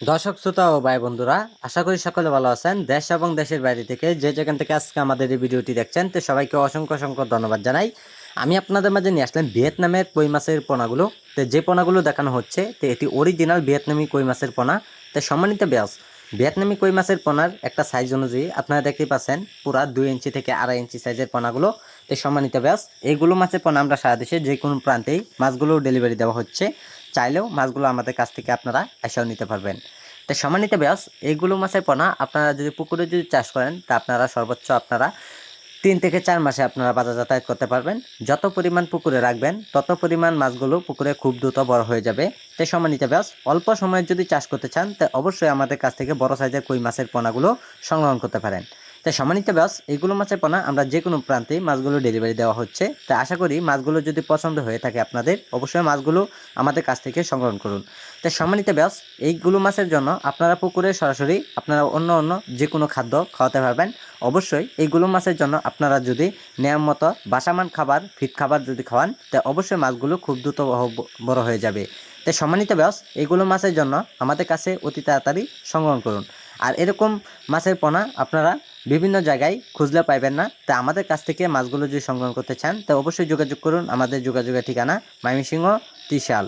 দর্শক, শ্রোতা ও ভাই বন্ধুরা, আশা করি সকলে ভালো আছেন। দেশ এবং দেশের বাইরে থেকে যে যেখান থেকে আজকে আমাদের এই ভিডিওটি দেখছেন, তো সবাইকে অসংখ্য অসংখ্য ধন্যবাদ জানাই। আমি আপনাদের মাঝে নিয়ে আসলাম ভিয়েতনামের কই মাছের পোনাগুলো। তো যে পোনাগুলো দেখানো হচ্ছে, তো এটি অরিজিনাল ভিয়েতনামি কই মাছের পোনা। তো সম্মানিত ব্যাস ভিয়েতনামি কই মাছের পোনার একটা সাইজ অনুযায়ী আপনারা দেখতে পাচ্ছেন, পুরা দুই ইঞ্চি থেকে আড়াই ইঞ্চি সাইজের পোনাগুলো। তো সম্মানিত ব্যাস এইগুলো মাছের পোনা আমরা সারা দেশে যে কোনো প্রান্তেই মাছগুলো ডেলিভারি দেওয়া হচ্ছে। চাইলেও মাছগুলো আমাদের কাছ থেকে আপনারা এসেও নিতে পারবেন। তো সম্মানিত ব্যাস এইগুলো মাছের পোনা আপনারা যদি পুকুরে যদি চাষ করেন, তা আপনারা সর্বোচ্চ আপনারা তিন থেকে চার মাসে আপনারা বাজার যাতায়াত করতে পারবেন। যত পরিমাণ পুকুরে রাখবেন, তত পরিমাণ মাছগুলো পুকুরে খুব দ্রুত বড় হয়ে যাবে। তাই সম্মানিত ব্যাস, অল্প সময়ে যদি চাষ করতে চান, তা অবশ্যই আমাদের কাছ থেকে বড় সাইজের কই মাছের পোনাগুলো সংগ্রহণ করতে পারেন। তাই সম্মানিত ব্যাস এইগুলো মাছের পোনা আমরা যে কোনো প্রান্তে মাছগুলো ডেলিভারি দেওয়া হচ্ছে। তাই আশা করি মাছগুলো যদি পছন্দ হয়ে থাকে আপনাদের, অবশ্যই মাছগুলো আমাদের কাছ থেকে সংগ্রহণ করুন। তাই সম্মানিত ব্যাস, এইগুলো মাছের জন্য আপনারা পুকুরে সরাসরি আপনারা অন্য অন্য যে কোনো খাদ্য খাওয়াতে পারবেন। অবশ্যই এইগুলো মাছের জন্য আপনারা যদি নিয়ম মতো বাসামান খাবার, ফিট খাবার যদি খাওয়ান, তা অবশ্যই মাছগুলো খুব দ্রুত বড় হয়ে যাবে। তাই সম্মানিত ব্যাস এইগুলো মাছের জন্য আমাদের কাছে অতি তাড়াতাড়ি সংগ্রহণ করুন। আর এরকম মাছের পোনা আপনারা বিভিন্ন জায়গায় খুঁজলে পাইবেন না। তা আমাদের কাছ থেকে মাছগুলো যদি সংগ্রহ করতে চান, তা অবশ্যই যোগাযোগ করুন। আমাদের যোগাযোগের ঠিকানা ময়মনসিংহ ত্রিশাল।